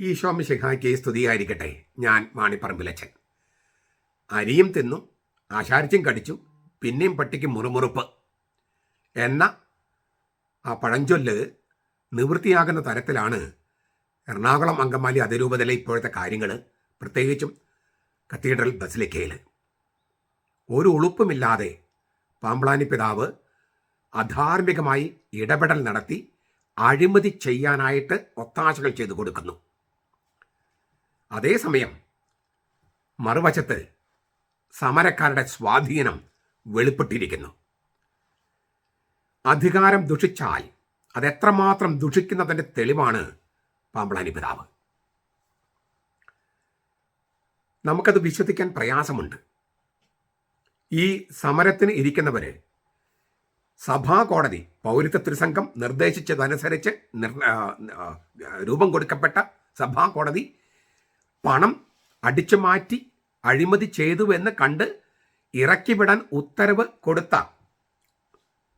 ഈശോമിശിഹായ്ക്ക് സ്തുതിയായിരിക്കട്ടെ. ഞാൻ മാണിപ്പറമ്പിലച്ചൻ. അരിയും തിന്നു ആശാരിച്ചും കടിച്ചു പിന്നെയും പട്ടിക്ക് മുറുമുറുപ്പ് എന്ന ആ പഴഞ്ചൊല്ല് നിവൃത്തിയാകുന്ന തരത്തിലാണ് എറണാകുളം അങ്കമാലി അതിരൂപതയിലെ ഇപ്പോഴത്തെ കാര്യങ്ങൾ പ്രത്യേകിച്ചും കത്തീഡ്രൽ ബസിലിക്കയിൽ. ഒരു ഉളുപ്പുമില്ലാതെ പാമ്പ്ളാനി പിതാവ് അധാർമികമായി ഇടപെടൽ നടത്തി അഴിമതി ചെയ്യാനായിട്ട് ഒത്താശകൾ ചെയ്തു കൊടുക്കുന്നു. അതേസമയം മറുവശത്ത് സമരക്കാരുടെ സ്വാധീനം വെളിപ്പെട്ടിരിക്കുന്നു. അധികാരം ദുഷിച്ചാൽ അതെത്രമാത്രം ദുഷിക്കുന്നതിന്റെ തെളിവാണ് പാമ്പളാനി പിതാവ്. നമുക്കത് വിശ്വസിക്കാൻ പ്രയാസമുണ്ട്. ഈ സമരത്തിന് ഇരിക്കുന്നവർ സഭാ കോടതി പൗരത്വ തിരുസംഘം നിർദ്ദേശിച്ചതനുസരിച്ച് രൂപം കൊടുക്കപ്പെട്ട സഭാ കോടതി പണം അടിച്ചു മാറ്റി അഴിമതി ചെയ്തു എന്ന് കണ്ട് ഇറക്കിവിടാൻ ഉത്തരവ് കൊടുത്ത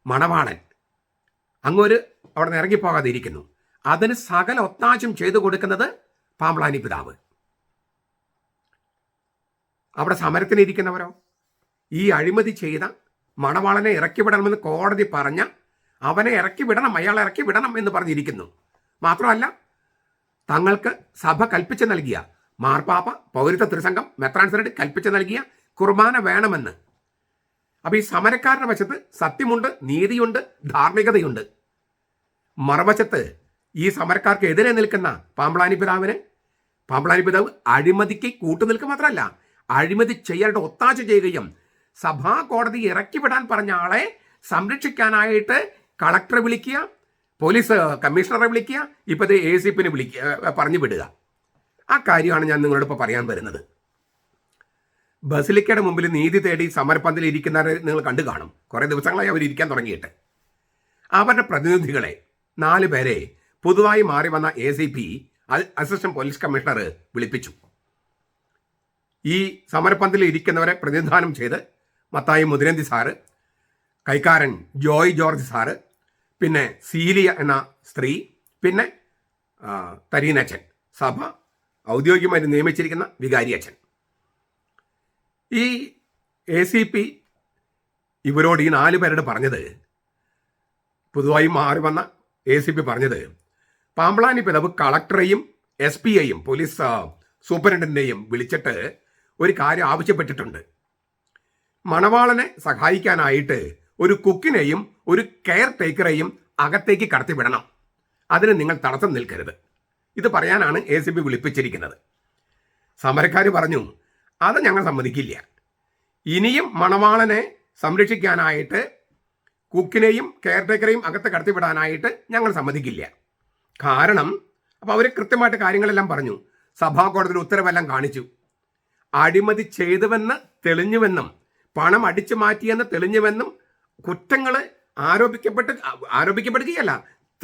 മണവാളൻ അങ്ങൊരു അവിടെ നിന്ന് ഇറങ്ങിപ്പോകാതെ ഇരിക്കുന്നു അതിന് സകല ഒത്താശം ചെയ്തു കൊടുക്കുന്നത് പാമ്പളാനി പിതാവ്. അവിടെ സമരത്തിന് ഇരിക്കുന്നവരോ? ഈ അഴിമതി ചെയ്ത മണവാളനെ ഇറക്കി വിടണമെന്ന് കോടതി പറഞ്ഞ അവനെ ഇറക്കി വിടണം അയാളെ ഇറക്കി വിടണം എന്ന് പറഞ്ഞിരിക്കുന്നു. മാത്രമല്ല തങ്ങൾക്ക് സഭ കൽപ്പിച്ച് നൽകിയ മാർപ്പാപ്പ പൗരത്വ ത്രിസംഘം മെത്രാൻസനഡ് കൽപ്പിച്ച് നൽകിയ കുർബാന വേണമെന്ന്. അപ്പൊ ഈ സമരക്കാരുടെ വശത്ത് സത്യമുണ്ട് നീതിയുണ്ട് ധാർമ്മികതയുണ്ട്. മറുവശത്ത് ഈ സമരക്കാർക്ക് എതിരെ നിൽക്കുന്ന പാമ്പളാനി പിതാവിന് പാമ്പളാനി പിതാവ് അഴിമതിക്ക് കൂട്ടുനിൽക്കുക മാത്രമല്ല അഴിമതി ചെയ്യാനായിട്ട് ഒത്താശ ചെയ്യുകയും സഭാ കോടതി ഇറക്കി വിടാൻ പറഞ്ഞ ആളെ സംരക്ഷിക്കാനായിട്ട് കളക്ടറെ വിളിക്കുക പോലീസ് കമ്മീഷണറെ വിളിക്കുക ഇപ്പത് എ സി പിന്നെ വിളിക്കുക പറഞ്ഞു വിടുക. ആ കാര്യമാണ് ഞാൻ നിങ്ങളോട് ഇപ്പോൾ പറയാൻ വരുന്നത്. ബസിലിക്കയുടെ മുമ്പിൽ നീതി തേടി സമരപ്പന്തൽ ഇരിക്കുന്നവരെ നിങ്ങൾ കണ്ടു കാണും. കുറേ ദിവസങ്ങളായി അവർ ഇരിക്കാൻ തുടങ്ങിയിട്ട്. അവരുടെ പ്രതിനിധികളെ നാല് പേരെ പുതുതായി മാറി വന്ന A C P assistant police commissioner വിളിപ്പിച്ചു. ഈ സമരപ്പന്തിൽ ഇരിക്കുന്നവരെ പ്രതിനിധാനം ചെയ്ത് മത്തായി മുതിരന്തി സാറ് കൈക്കാരൻ ജോയ് ജോർജ് സാറ് പിന്നെ സീലിയ എന്ന സ്ത്രീ പിന്നെ തരീനച്ചൻ സഭ ഔദ്യോഗികമായി നിയമിച്ചിരിക്കുന്ന വികാരി അച്ഛൻ. ഈ എ സി പി ഇവരോട് ഈ നാല് പേരോട് പറഞ്ഞത് പുതുതായി മാറി വന്ന എ സി പി പറഞ്ഞത് പാമ്പളാനി പിതാവ് കളക്ടറെയും എസ് പി ഐയും പോലീസ് ആ, സൂപ്രണ്ടിനെയും വിളിച്ചിട്ട് ഒരു കാര്യം ആവശ്യപ്പെട്ടിട്ടുണ്ട്. മണവാളനെ സഹായിക്കാനായിട്ട് ഒരു കുക്കിനെയും ഒരു കെയർ ടേക്കറെയും അകത്തേക്ക് കടത്തിവിടണം. അതിന് നിങ്ങൾ തടസ്സം നിൽക്കരുത്. ഇത് പറയാനാണ് എ സി ബി വിളിപ്പിച്ചിരിക്കുന്നത്. സമരക്കാർ പറഞ്ഞു അത് ഞങ്ങൾ സമ്മതിക്കില്ല. ഇനിയും മണവാളനെ സംരക്ഷിക്കാനായിട്ട് കുക്കിനെയും കെയർ ടേക്കറെയും അകത്ത് കടത്തിവിടാനായിട്ട് ഞങ്ങൾ സമ്മതിക്കില്ല. കാരണം അപ്പോൾ അവർ കൃത്യമായിട്ട് കാര്യങ്ങളെല്ലാം പറഞ്ഞു. സഭാ കോടതിയിൽ ഉത്തരവെല്ലാം കാണിച്ചു. അഴിമതി ചെയ്തുവെന്ന് തെളിഞ്ഞുവെന്നും പണം അടിച്ചു മാറ്റിയെന്ന് തെളിഞ്ഞുവെന്നും കുറ്റങ്ങൾ ആരോപിക്കപ്പെട്ട് ആരോപിക്കപ്പെടുകയല്ല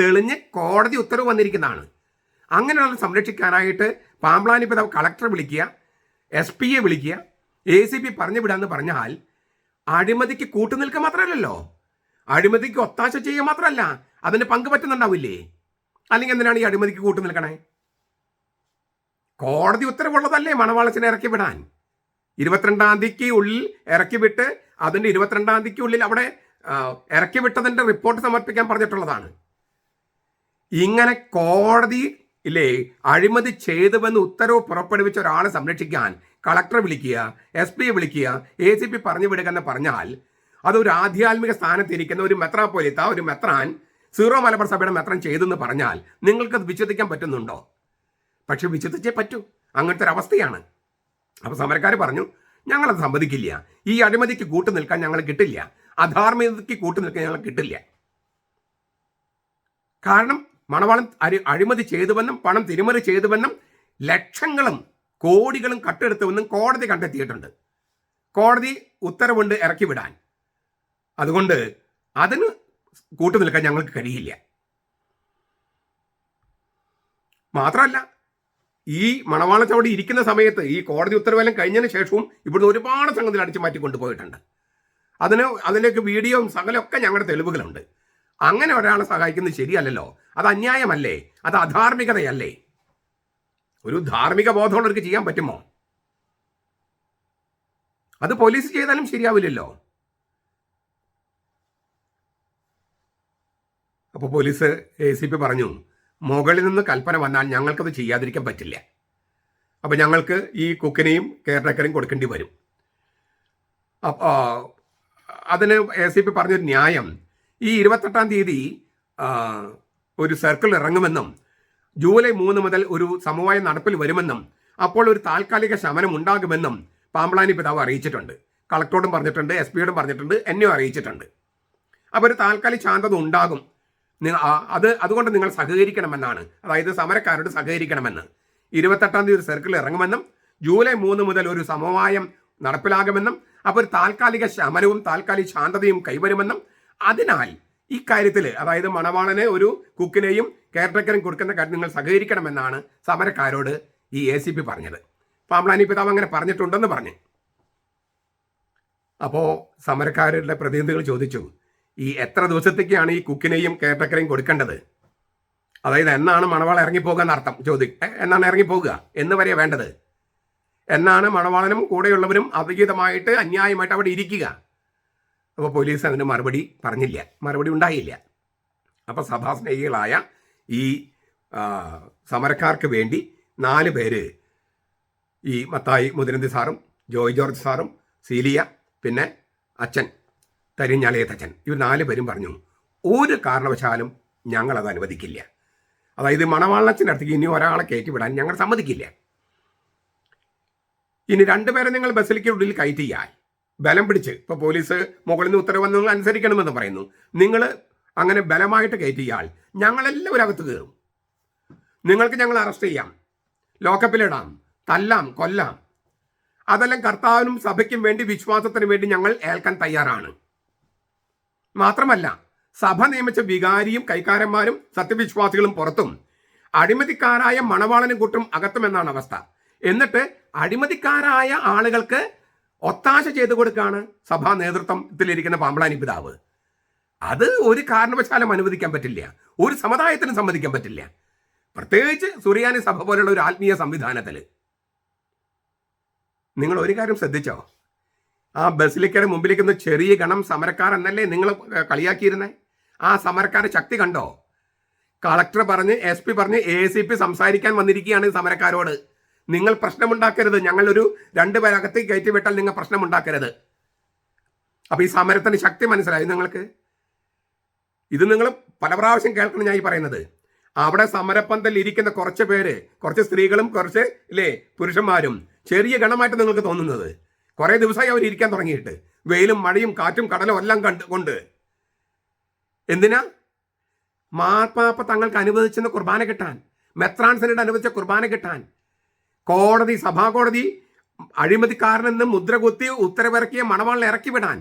തെളിഞ്ഞ് കോടതി ഉത്തരവ് വന്നിരിക്കുന്നതാണ്. അങ്ങനെയുള്ള സംരക്ഷിക്കാനായിട്ട് പാമ്പ്ലാനി പിതാവ് കളക്ടറെ വിളിക്കുക എസ് പിയെ വിളിക്കുക എ സി പി പറഞ്ഞു വിടാന്ന് പറഞ്ഞാൽ അഴിമതിക്ക് കൂട്ടുനിൽക്കുക മാത്രമല്ലല്ലോ അഴിമതിക്ക് ഒത്താശ ചെയ്യുക മാത്രമല്ല അതിന് പങ്ക് പറ്റുന്നുണ്ടാവില്ലേ? അല്ലെങ്കിൽ എന്തിനാണ് ഈ അഴിമതിക്ക് കൂട്ടുനിൽക്കണേ? കോടതി ഉത്തരവുള്ളതല്ലേ മണവാളച്ചനെ ഇറക്കി വിടാൻ? ഇരുപത്തിരണ്ടാം തീയതിക്ക് ഉള്ളിൽ ഇറക്കി വിട്ട് അതിന്റെ ഇരുപത്തിരണ്ടാം തീയതിക്ക് ഉള്ളിൽ അവിടെ ഇറക്കി വിട്ടതിന്റെ റിപ്പോർട്ട് സമർപ്പിക്കാൻ പറഞ്ഞിട്ടുള്ളതാണ്. ഇങ്ങനെ കോടതി ഇല്ലേ? അഴിമതി ചെയ്തുവെന്ന് ഉത്തരവ് പുറപ്പെടുവിച്ച ഒരാളെ സംരക്ഷിക്കാൻ കളക്ടറെ വിളിക്കുക എസ് പിയെ വിളിക്കുക എ സി പി പറഞ്ഞു വിടുക എന്ന് പറഞ്ഞാൽ അതൊരു ആധ്യാത്മിക സ്ഥാനത്തിരിക്കുന്ന ഒരു മെത്രാപ്പോലിത്ത ഒരു മെത്രാൻ സീറോ മലബാർ സഭയുടെ മെത്രാൻ ചെയ്തെന്ന് പറഞ്ഞാൽ നിങ്ങൾക്കത് വിശ്വസിക്കാൻ പറ്റുന്നുണ്ടോ? പക്ഷെ വിശ്വസിച്ചേ പറ്റൂ. അങ്ങനത്തെ ഒരു അവസ്ഥയാണ്. അപ്പൊ സമരക്കാർ പറഞ്ഞു ഞങ്ങളത് സമ്മതിക്കില്ല. ഈ അഴിമതിക്ക് കൂട്ടു നിൽക്കാൻ ഞങ്ങൾ കിട്ടില്ല. അധാർമികതയ്ക്ക് കൂട്ടു നിൽക്കാൻ ഞങ്ങൾ കിട്ടില്ല. കാരണം മണവാളൻ അരി അഴിമതി ചെയ്തുവെന്നും പണം തിരിമറി ചെയ്തുവെന്നും ലക്ഷങ്ങളും കോടികളും കട്ടെടുത്തുവെന്നും കോടതി കണ്ടെത്തിയിട്ടുണ്ട്. കോടതി ഉത്തരവുണ്ട് ഇറക്കി വിടാൻ. അതുകൊണ്ട് അതിന് കൂട്ടു നിൽക്കാൻ ഞങ്ങൾക്ക് കഴിയില്ല. മാത്രമല്ല ഈ മണവാളത്തോടെ ഇരിക്കുന്ന സമയത്ത് ഈ കോടതി ഉത്തരവെല്ലാം കഴിഞ്ഞതിന് ശേഷവും ഇവിടുന്ന് ഒരുപാട് സംഗതികൾ അടിച്ചു മാറ്റി കൊണ്ടുപോയിട്ടുണ്ട്. അതിന് അതിലേക്ക് വീഡിയോയും സകലമൊക്കെ ഞങ്ങളുടെ തെളിവുകളുണ്ട്. അങ്ങനെ ഒരാളെ സഹായിക്കുന്നത് ശരിയല്ലല്ലോ. അത് അന്യായമല്ലേ? അത് അധാർമികതയല്ലേ? ഒരു ധാർമ്മിക ബോധമുള്ളവർക്ക് ചെയ്യാൻ പറ്റുമോ? അത് പോലീസ് ചെയ്താലും ശരിയാവില്ലല്ലോ. അപ്പോൾ പോലീസ് എ സി പി പറഞ്ഞു മുകളിൽ നിന്ന് കൽപ്പന വന്നാൽ ഞങ്ങൾക്കത് ചെയ്യാതിരിക്കാൻ പറ്റില്ല. അപ്പോൾ ഞങ്ങൾക്ക് ഈ കുക്കിനെയും കെയർടേക്കറെയും കൊടുക്കേണ്ടി വരും. അപ്പോൾ അതിന് എ സി പി പറഞ്ഞൊരു ന്യായം ഈ ഇരുപത്തെട്ടാം തീയതി ഒരു സർക്കിൾ ഇറങ്ങുമെന്നും ജൂലൈ മൂന്ന് മുതൽ ഒരു സമവായം നടപ്പിൽ വരുമെന്നും അപ്പോൾ ഒരു താൽക്കാലിക ശമനം ഉണ്ടാകുമെന്നും പാമ്പളാനി പിതാവ് അറിയിച്ചിട്ടുണ്ട്. കളക്ടറോടും പറഞ്ഞിട്ടുണ്ട് എസ് പിയോടും പറഞ്ഞിട്ടുണ്ട് എന്നെയും അറിയിച്ചിട്ടുണ്ട്. അപ്പോൾ ഒരു താൽക്കാലിക ശാന്തത ഉണ്ടാകും. അത് അതുകൊണ്ട് നിങ്ങൾ സഹകരിക്കണമെന്നാണ്. അതായത് സമരക്കാരോട് സഹകരിക്കണമെന്ന്. ഇരുപത്തെട്ടാം തീയതി ഒരു സർക്കിൾ ഇറങ്ങുമെന്നും ജൂലൈ മൂന്ന് മുതൽ ഒരു സമവായം നടപ്പിലാകുമെന്നും അപ്പോൾ ഒരു താൽക്കാലിക ശമനവും താൽക്കാലിക ശാന്തതയും കൈവരുമെന്നും അതിനാൽ കാര്യത്തിൽ അതായത് മണവാളനെ ഒരു കുക്കിനെയും കെയർടേക്കറും കൊടുക്കുന്ന കാര്യം നിങ്ങൾ സഹകരിക്കണമെന്നാണ് സമരക്കാരോട് ഈ എ സി പി പറഞ്ഞത്. പാമ്പ്ലാനി പിതാവ് അങ്ങനെ പറഞ്ഞിട്ടുണ്ടെന്ന് പറഞ്ഞു. അപ്പോൾ സമരക്കാരുടെ പ്രതിനിധികൾ ചോദിച്ചു ഈ എത്ര ദിവസത്തേക്കാണ് ഈ കുക്കിനെയും കെയർടേക്കറേയും കൊടുക്കേണ്ടത്? അതായത് എന്നാണ് മണവാള ഇറങ്ങിപ്പോകുക എന്നർത്ഥം ചോദി എന്നാണ് ഇറങ്ങിപ്പോകുക? എന്ന് വരെയാണ് വേണ്ടത്. എന്നാണ് മണവാളനും കൂടെയുള്ളവരും അവിഹിതമായിട്ട് അന്യായമായിട്ട് അവിടെ ഇരിക്കുക? അപ്പോൾ പോലീസ് അതിന് മറുപടി പറഞ്ഞില്ല. മറുപടി ഉണ്ടായില്ല. അപ്പോൾ സഭാസ്നേഹികളായ ഈ സമരക്കാർക്ക് വേണ്ടി നാല് പേര് ഈ മത്തായി മുതിരന്തി സാറും ജോയ് ജോർജ് സാറും സീലിയ പിന്നെ അച്ഛൻ കരിഞ്ഞാളിയത്തച്ഛൻ ഇവർ നാല് പേരും പറഞ്ഞു ഒരു കാരണവശാലും ഞങ്ങളത് അനുവദിക്കില്ല. അതായത് മണവാളച്ചന്റെ അടുത്തേക്ക് ഇനി ഒരാളെ കയറ്റിവിടാൻ ഞങ്ങൾ സമ്മതിക്കില്ല. ഇനി രണ്ടുപേരെ നിങ്ങൾ ബസ്സിലേക്ക് ഉള്ളിൽ കയറ്റിയാൽ ബലം പിടിച്ച് ഇപ്പോൾ പോലീസ് മുകളിൽ നിന്ന് ഉത്തരവ് നിങ്ങൾ അനുസരിക്കണമെന്ന് പറയുന്നു. നിങ്ങൾ അങ്ങനെ ബലമായിട്ട് കയറ്റിയാൽ ഞങ്ങളെല്ലാവരും അകത്ത് കയറും. നിങ്ങൾക്ക് ഞങ്ങൾ അറസ്റ്റ് ചെയ്യാം ലോക്കപ്പിലിടാം തല്ലാം കൊല്ലാം. അതെല്ലാം കർത്താവിനും സഭയ്ക്കും വേണ്ടി വിശ്വാസത്തിനു വേണ്ടി ഞങ്ങൾ ഏൽക്കാൻ തയ്യാറാണ്. മാത്രമല്ല സഭ നിയമിച്ച വികാരിയും കൈക്കാരന്മാരും സത്യവിശ്വാസികളും പുറത്തും അഴിമതിക്കാരായ മണവാളനും കൂട്ടും അകത്തും എന്നാണ് അവസ്ഥ. എന്നിട്ട് അഴിമതിക്കാരായ ആളുകൾക്ക് ഒത്താശ ചെയ്തു കൊടുക്കുകയാണ് സഭാ നേതൃത്വത്തിലിരിക്കുന്ന പാമ്പളാനി പിതാവ്. അത് ഒരു കാരണവശാലും അനുവദിക്കാൻ പറ്റില്ല. ഒരു സമുദായത്തിനും സമ്മതിക്കാൻ പറ്റില്ല. പ്രത്യേകിച്ച് സുറിയാനി സഭ പോലുള്ള ഒരു ആത്മീയ സംവിധാനത്തിൽ നിങ്ങൾ ഒരു കാര്യം ശ്രദ്ധിച്ചോ? ആ ബസിലിക്കയുടെ മുമ്പിലിരിക്കുന്ന ചെറിയ ഗണം സമരക്കാർ എന്നല്ലേ നിങ്ങൾ കളിയാക്കിയിരുന്നേ? ആ സമരക്കാരുടെ ശക്തി കണ്ടോ? കളക്ടർ പറഞ്ഞ് എസ് പി പറഞ്ഞ് എ സി പി സംസാരിക്കാൻ വന്നിരിക്കുകയാണ് സമരക്കാരോട്. നിങ്ങൾ പ്രശ്നമുണ്ടാക്കരുത്. ഞങ്ങളൊരു രണ്ടുപേരകത്തേക്ക് കയറ്റി വിട്ടാൽ നിങ്ങൾ പ്രശ്നമുണ്ടാക്കരുത്. അപ്പൊ ഈ സമരത്തിന് ശക്തി മനസ്സിലായി നിങ്ങൾക്ക്? ഇത് നിങ്ങൾ പല പ്രാവശ്യം കേൾക്കണം ഞാൻ ഈ പറയുന്നത്. അവിടെ സമരപ്പന്തൽ ഇരിക്കുന്ന കുറച്ച് പേര് കുറച്ച് സ്ത്രീകളും കുറച്ച് ഇല്ലേ പുരുഷന്മാരും ചെറിയ ഗണമായിട്ട് നിങ്ങൾക്ക് തോന്നുന്നത്. കുറെ ദിവസമായി അവർ ഇരിക്കാൻ തുടങ്ങിയിട്ട്. വെയിലും മഴയും കാറ്റും കടലും എല്ലാം കണ്ട് കൊണ്ട്. എന്തിനാ? മാർപ്പാപ്പ തങ്ങൾക്ക് അനുവദിച്ചെന്ന് കുർബാന കിട്ടാൻ. മെത്രാൻസിനോട് അനുവദിച്ച കുർബാന കിട്ടാൻ. കോടതി സഭാ കോടതി അഴിമതിക്കാരനെന്ന് മുദ്ര കുത്തി ഉത്തരവിറക്കിയ മണവാളിനെ ഇറക്കി വിടാൻ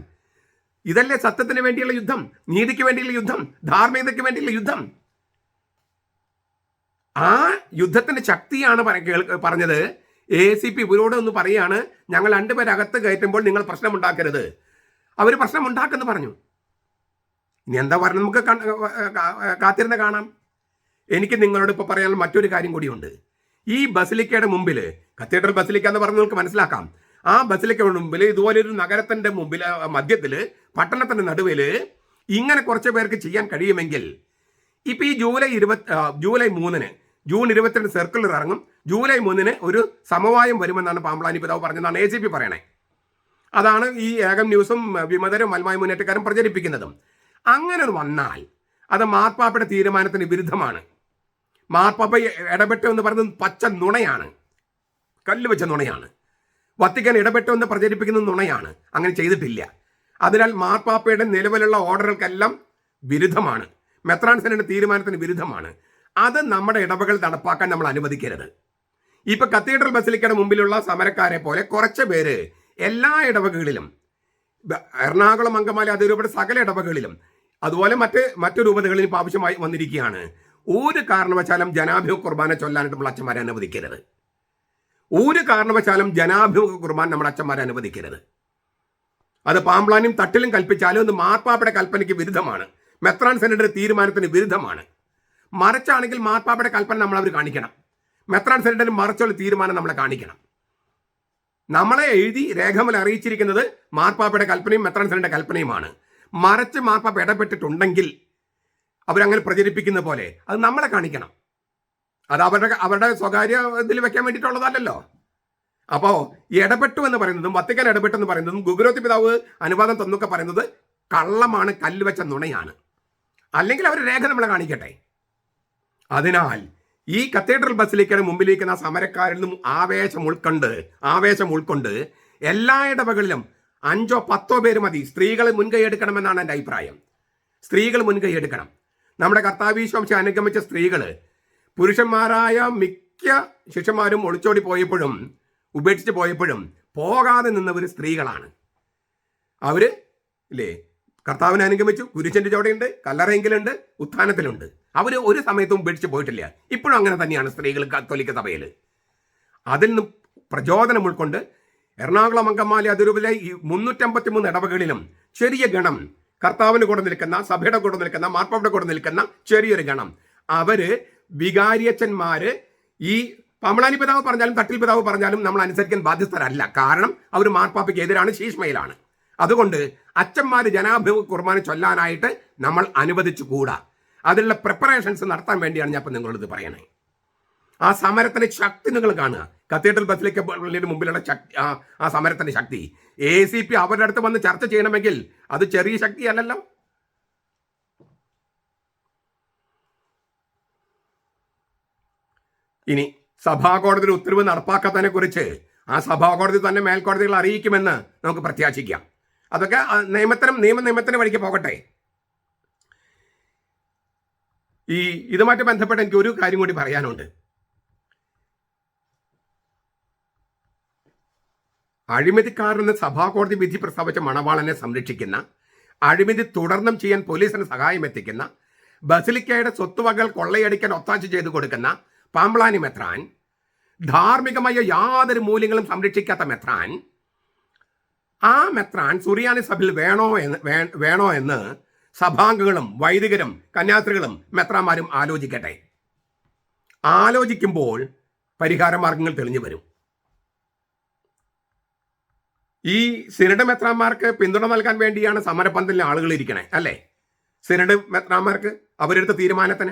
ഇതല്ലേ സത്യത്തിന് വേണ്ടിയുള്ള യുദ്ധം നീതിക്ക് വേണ്ടിയുള്ള യുദ്ധം ധാർമ്മികതയ്ക്ക് വേണ്ടിയുള്ള യുദ്ധം. ആ യുദ്ധത്തിന്റെ ശക്തിയാണ് പറഞ്ഞത്. എ സി പി ഇവരോട് ഒന്ന് പറയാണ് ഞങ്ങൾ രണ്ടുപേരകത്ത് കയറ്റുമ്പോൾ നിങ്ങൾ പ്രശ്നമുണ്ടാക്കരുത്. അവർ പ്രശ്നമുണ്ടാക്കെന്ന് പറഞ്ഞു. ഇനി എന്താ പറഞ്ഞു നമുക്ക് കാത്തിരുന്ന് കാണാം. എനിക്ക് നിങ്ങളോട് ഇപ്പോൾ പറയാൻ മറ്റൊരു കാര്യം കൂടിയുണ്ട്. ഈ ബസിലിക്കയുടെ മുമ്പിൽ കത്തീഡ്രൽ ബസിലിക്ക എന്ന് പറഞ്ഞ് നിങ്ങൾക്ക് മനസ്സിലാക്കാം. ആ ബസിലിക്കയുടെ മുമ്പിൽ ഇതുപോലെ ഒരു നഗരത്തിന്റെ മുമ്പിൽ മധ്യത്തിൽ പട്ടണത്തിന്റെ നടുവിൽ ഇങ്ങനെ കുറച്ച് പേർക്ക് ചെയ്യാൻ കഴിയുമെങ്കിൽ ഇപ്പൊ ഈ ജൂലൈ ഇരുപത്തി ജൂലൈ മൂന്നിന് ജൂൺ ഇരുപത്തിരണ്ട് സർക്കിളിൽ ഇറങ്ങും. ജൂലൈ മൂന്നിന് ഒരു സമവായം വരുമെന്നാണ് പാമ്പളാനി പിതാവ് പറഞ്ഞതാണ് എ സി പി പറയണേ. അതാണ് ഈ ഏകം ന്യൂസും വിമതരും മൽമായ മുന്നേറ്റക്കാരും പ്രചരിപ്പിക്കുന്നതും. അങ്ങനെ വന്നാൽ അത് മാർപ്പാപ്പയുടെ തീരുമാനത്തിന് വിരുദ്ധമാണ്. മാർപ്പാപ്പ ഇടപെട്ടു എന്ന് പറയുന്നത് പച്ച നുണയാണ്. കല്ല് വെച്ച നുണയാണ്. വത്തിക്കാൻ ഇടപെട്ടു എന്ന് പ്രചരിപ്പിക്കുന്ന നുണയാണ്. അങ്ങനെ ചെയ്തിട്ടില്ല. അതിനാൽ മാർപ്പാപ്പയുടെ നിലവിലുള്ള ഓർഡറുകൾക്കെല്ലാം വിരുദ്ധമാണ്. മെത്രാൻ തീരുമാനത്തിന് വിരുദ്ധമാണ്. അത് നമ്മുടെ ഇടവകൾ നടപ്പാക്കാൻ നമ്മൾ അനുവദിക്കരുത്. ഇപ്പൊ കത്തീഡ്രൽ ബസിലിക്കയുടെ മുമ്പിലുള്ള സമരക്കാരെ പോലെ കുറച്ച് പേര് എല്ലാ ഇടവകകളിലും എറണാകുളം അങ്കമാലി അതിരൂപയുടെ സകല ഇടവകകളിലും അതുപോലെ മറ്റ് മറ്റു രൂപതകളിൽ ഇപ്പൊ ആവശ്യമായി വന്നിരിക്കുകയാണ്. ഒരു കാരണവശാലും ജനാഭിമുഖ കുർബാന ചൊല്ലാനായിട്ട് നമ്മൾ അച്ഛന്മാരെ അനുവദിക്കരുത്. ഒരു കാരണവശാലും ജനാഭിമുഖ കുർബാന നമ്മൾ അച്ഛന്മാരെ അനുവദിക്കരുത്. അത് പാമ്പ്ലാനും തട്ടിലും കൽപ്പിച്ചാലും അത് മാർപ്പാപ്പയുടെ കൽപ്പനയ്ക്ക് വിരുദ്ധമാണ്. മെത്രാൻ സെനറ്റിന്റെ തീരുമാനത്തിന് വിരുദ്ധമാണ്. മറിച്ചാണെങ്കിൽ മാർപ്പാപ്പയുടെ കൽപ്പന നമ്മൾ അവർ കാണിക്കണം. മെത്രാൻ സെനറ്റിന് മറിച്ചുള്ള തീരുമാനം നമ്മളെ കാണിക്കണം. നമ്മളെ എഴുതി രേഖമല അറിയിച്ചിരിക്കുന്നത് മാർപ്പാപ്പയുടെ കൽപ്പനയും മെത്രാൻ സെനറ്റിന്റെ കൽപ്പനയുമാണ്. മറിച്ച് മാർപ്പാപ്പ ഇടപെട്ടിട്ടുണ്ടെങ്കിൽ അവരങ്ങനെ പ്രചരിപ്പിക്കുന്ന പോലെ. അത് നമ്മളെ കാണിക്കണം. അത് അവരുടെ അവരുടെ സ്വകാര്യ ഇതിൽ വെക്കാൻ വേണ്ടിയിട്ടുള്ളതല്ലല്ലോ. അപ്പോൾ ഇടപെട്ടു എന്ന് പറയുന്നതും വത്തിക്കാൻ ഇടപെട്ടു എന്ന് പറയുന്നതും ഗുഗുരോത്തി പിതാവ് അനുവാദം തന്നൊക്കെ പറയുന്നത് കള്ളമാണ് കല്ല് വെച്ച നുണയാണ്. അല്ലെങ്കിൽ അവർ രേഖ നമ്മളെ കാണിക്കട്ടെ. അതിനാൽ ഈ കത്തീഡ്രൽ ബസ്സിലേക്കാണ് മുമ്പിലിരിക്കുന്ന സമരക്കാരിൽ നിന്നും ആവേശം ഉൾക്കൊണ്ട് ആവേശം ഉൾക്കൊണ്ട് എല്ലാ ഇടവകളിലും അഞ്ചോ പത്തോ പേര് മതി. സ്ത്രീകൾ മുൻകൈ എടുക്കണമെന്നാണ് എന്റെ അഭിപ്രായം. സ്ത്രീകൾ മുൻകൈ എടുക്കണം. നമ്മുടെ കർത്താവീശ്വംശം അനുഗമിച്ച സ്ത്രീകൾ പുരുഷന്മാരായ മിക്ക ശിഷ്യന്മാരും ഒളിച്ചോടി പോയപ്പോഴും ഉപേക്ഷിച്ച് പോയപ്പോഴും പോകാതെ നിന്നവർ സ്ത്രീകളാണ്. അവർ ഇല്ലേ? കർത്താവിനെ അനുഗമിച്ചു കുരിശന്റെ ചോടയുണ്ട് കല്ലറയെങ്കിലുണ്ട് ഉത്ഥാനത്തിലുണ്ട്. അവർ ഒരു സമയത്തും ഉപേക്ഷിച്ച് പോയിട്ടില്ല. ഇപ്പോഴും അങ്ങനെ തന്നെയാണ് സ്ത്രീകൾ കത്തോലിക്ക സഭയിൽ അതിൽ നിന്ന് പ്രചോദനം ഉൾക്കൊണ്ട് എറണാകുളം അങ്കമാലി അതിരൂപിലെ ഈ മുന്നൂറ്റമ്പത്തി മൂന്ന് ഇടവകളിലും ചെറിയ ഗണം കർത്താവിന് കൂടെ നിൽക്കുന്ന സഭയുടെ കൂടെ നിൽക്കുന്ന മാർപ്പാപ്പയുടെ കൂടെ നിൽക്കുന്ന ചെറിയൊരു ഗണം അവർ വികാരിയച്ചന്മാര് ഈ പമളാനി പിതാവ് പറഞ്ഞാലും തട്ടിൽ പിതാവ് പറഞ്ഞാലും നമ്മൾ അനുസരിക്കാൻ ബാധ്യസ്ഥരല്ല. കാരണം അവർ മാർപ്പാപ്പയ്ക്ക് എതിരാണ് ശീഷ്മയിലാണ്. അതുകൊണ്ട് അച്ഛന്മാര് ജനാഭിമുഖ കുർബാന ചൊല്ലാനായിട്ട് നമ്മൾ അനുവദിച്ചു കൂടാ അതിനുള്ള പ്രിപ്പറേഷൻസ് നടത്താൻ വേണ്ടിയാണ് ഞാൻ ഇപ്പം നിങ്ങളോട് ഇത് പറയണേ. ആ സമരത്തിന്റെ ശക്തി നിങ്ങൾ കാണുക. കത്തീഡ്രൽ ബസ്സിലേക്ക് പള്ളിയുടെ മുമ്പിലുള്ള ശക്തി ആ ആ സമരത്തിന്റെ ശക്തി. എ സി പി അവരുടെ അടുത്ത് വന്ന് ചർച്ച ചെയ്യണമെങ്കിൽ അത് ചെറിയ ശക്തി അല്ലല്ലോ ഇനി സഭാകോടതിയുടെ ഉത്തരവ് നടപ്പാക്കാത്തതിനെ കുറിച്ച് ആ സഭാകോടതി തന്നെ മേൽക്കോടതികൾ അറിയിക്കുമെന്ന് നമുക്ക് പ്രത്യാശിക്കാം. അതൊക്കെ നിയമത്തിനും നിയമ നിയമത്തിന് വഴിക്ക് പോകട്ടെ. ഈ ഇതുമായിട്ട് ബന്ധപ്പെട്ട് എനിക്ക് ഒരു കാര്യം കൂടി പറയാനുണ്ട്. അഴിമതിക്കാരെന്ന് സഭാകോടതി വിധി പ്രസ്താവിച്ച മണവാളനെ സംരക്ഷിക്കുന്ന അഴിമതി തുടർന്നും ചെയ്യാൻ പോലീസിന് സഹായം എത്തിക്കുന്ന ബസിലിക്കയുടെ സ്വത്തുവകൾ കൊള്ളയടിക്കാൻ ഒത്താശ ചെയ്തു കൊടുക്കുന്ന പാമ്പ്ലാനി മെത്രാൻ ധാർമ്മികമായ യാതൊരു മൂല്യങ്ങളും സംരക്ഷിക്കാത്ത മെത്രാൻ ആ മെത്രാൻ സുറിയാനി സഭയിൽ വേണോ എന്ന് വേണോ എന്ന് സഭാംഗങ്ങളും വൈദികരും കന്യാസ്ത്രീകളും മെത്രാന്മാരും ആലോചിക്കട്ടെ. ആലോചിക്കുമ്പോൾ പരിഹാര മാർഗങ്ങൾ തെളിഞ്ഞു വരും. ഈ സിനഡ് മെത്രാന്മാർക്ക് പിന്തുണ നൽകാൻ വേണ്ടിയാണ് സമരപന്തലിലെ ആളുകൾ ഇരിക്കണേ അല്ലേ? സിനഡ് മെത്രാന്മാർക്ക് അവരെടുത്ത തീരുമാനത്തിന്.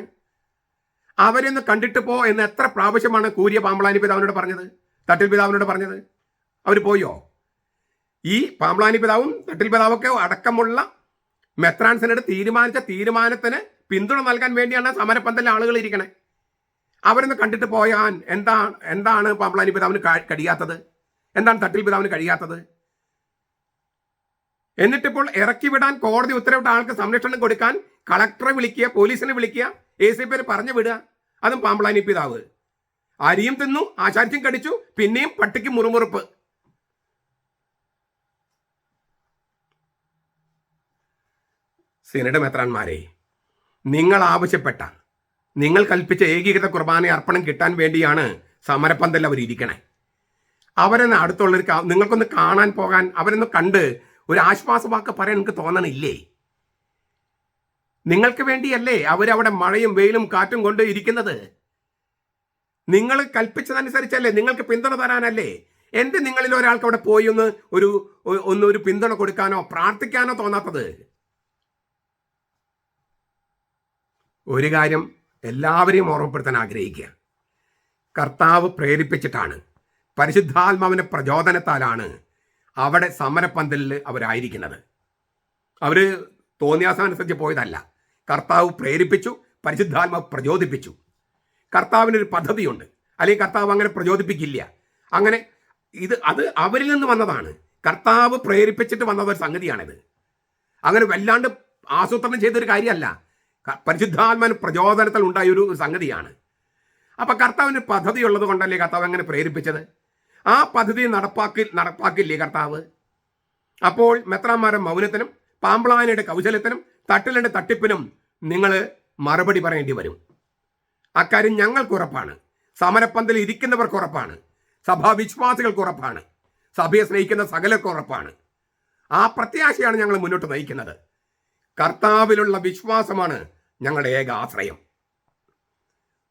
അവരൊന്ന് കണ്ടിട്ട് പോ എന്ന് എത്ര പ്രാവശ്യമാണ് കൂരിയ പാമ്പളാനി പിതാവിനോട് പറഞ്ഞത്? തട്ടിൽ പിതാവിനോട് പറഞ്ഞത്? അവർ പോയോ? ഈ പാമ്പളാനി പിതാവും തട്ടിൽ പിതാവൊക്കെ അടക്കമുള്ള മെത്രാൻസിനോട് തീരുമാനിച്ച തീരുമാനത്തിന് പിന്തുണ നൽകാൻ വേണ്ടിയാണ് സമരപന്തലിൽ ആളുകൾ ഇരിക്കണേ. അവരൊന്ന് കണ്ടിട്ട് പോയാൻ എന്താ എന്താണ് പാമ്പളാനി പിതാവിന് കഴി- കഴിയാത്തത് എന്താണ് തട്ടിൽ പിതാവിന് കഴിയാത്തത്? എന്നിട്ടിപ്പോൾ ഇറക്കി വിടാൻ കോടതി ഉത്തരവിട്ട ആൾക്ക് സംരക്ഷണം കൊടുക്കാൻ കളക്ടറെ വിളിക്കുക പോലീസിനെ വിളിക്കുക എ സി പേര് പറഞ്ഞു വിടുക. അതും പാമ്പളാനി പിതാവ് അരിയും തിന്നു ആശാരിച്ചും കടിച്ചു പിന്നെയും പട്ടിക്ക് മുറുമുറുപ്പ്. സിനഡ് മെത്രാന്മാരെ നിങ്ങൾ ആവശ്യപ്പെട്ട നിങ്ങൾ കൽപ്പിച്ച ഏകീകൃത കുർബാന അർപ്പണം കിട്ടാൻ വേണ്ടിയാണ് സമരപ്പന്തൽ അവർ ഇരിക്കണേ അവരെന്ന് അടുത്തുള്ളൊരു കാ- നിങ്ങൾക്കൊന്ന് കാണാൻ പോകാൻ അവരൊന്ന് കണ്ട് ഒരു ആശ്വാസവാക്ക് പറയാൻ നിങ്ങൾക്ക് തോന്നണില്ലേ? നിങ്ങൾക്ക് വേണ്ടിയല്ലേ അവരവിടെ മഴയും വെയിലും കാറ്റും കൊണ്ട് ഇരിക്കുന്നത്? നിങ്ങൾ കൽപ്പിച്ചതനുസരിച്ചല്ലേ നിങ്ങൾക്ക് പിന്തുണ തരാനല്ലേ? എന്ത് നിങ്ങളിൽ ഒരാൾക്ക് അവിടെ പോയി ഒന്ന് ഒരു ഒന്ന് ഒരു പിന്തുണ കൊടുക്കാനോ പ്രാർത്ഥിക്കാനോ തോന്നാത്തത്? ഒരു കാര്യം എല്ലാവരെയും ഓർമ്മപ്പെടുത്താൻ ആഗ്രഹിക്കുക. കർത്താവ് പ്രേരിപ്പിച്ചിട്ടാണ്. പരിശുദ്ധാത്മാവിന്റെ പ്രചോദനത്താലാണ് അവിടെ സമരപ്പന്തലിൽ അവരായിരിക്കുന്നത്. അവർ തോന്നിയാസമനുസരിച്ച് പോയതല്ല. കർത്താവ് പ്രേരിപ്പിച്ചു പരിശുദ്ധാത്മാവ് പ്രചോദിപ്പിച്ചു. കർത്താവിനൊരു പദ്ധതിയുണ്ട്. അല്ലെങ്കിൽ കർത്താവ് അങ്ങനെ പ്രചോദിപ്പിക്കില്ല. അങ്ങനെ ഇത് അത് അവരിൽ നിന്ന് വന്നതാണ്. കർത്താവ് പ്രേരിപ്പിച്ചിട്ട് വന്ന ഒരു സംഗതിയാണിത്. അങ്ങനെ വല്ലാണ്ട് ആസൂത്രണം ചെയ്തൊരു കാര്യമല്ല. പരിശുദ്ധാത്മാവിന് പ്രചോദനത്തിൽ ഉണ്ടായ ഒരു സംഗതിയാണ്. അപ്പൊ കർത്താവിന് പദ്ധതി ഉള്ളത് കൊണ്ടല്ലേ കർത്താവ് അങ്ങനെ പ്രേരിപ്പിച്ചത്? ആ പദ്ധതി നടപ്പാക്കി നടപ്പാക്കില്ലേ കർത്താവ്? അപ്പോൾ മെത്രാന്മാരുടെ മൗനത്തിനും പാമ്പളാനയുടെ കൗശലത്തിനും തട്ടിലിന്റെ തട്ടിപ്പിനും നിങ്ങൾ മറുപടി പറയേണ്ടി വരും. അക്കാര്യം ഞങ്ങൾക്ക് ഉറപ്പാണ്. സമരപ്പന്തൽ ഇരിക്കുന്നവർക്ക് ഉറപ്പാണ്. സഭാവിശ്വാസികൾക്ക് ഉറപ്പാണ്. സഭയെ സ്നേഹിക്കുന്ന സകലർക്ക് ഉറപ്പാണ്. ആ പ്രത്യാശയാണ് ഞങ്ങൾ മുന്നോട്ട് നയിക്കുന്നത്. കർത്താവിലുള്ള വിശ്വാസമാണ് ഞങ്ങളുടെ ഏക ആശ്രയം.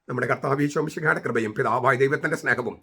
നമ്മുടെ കർത്താവ് കർത്താവീശോംശിഖയുടെ കൃപയും പിതാവായ ദൈവത്തിന്റെ സ്നേഹവും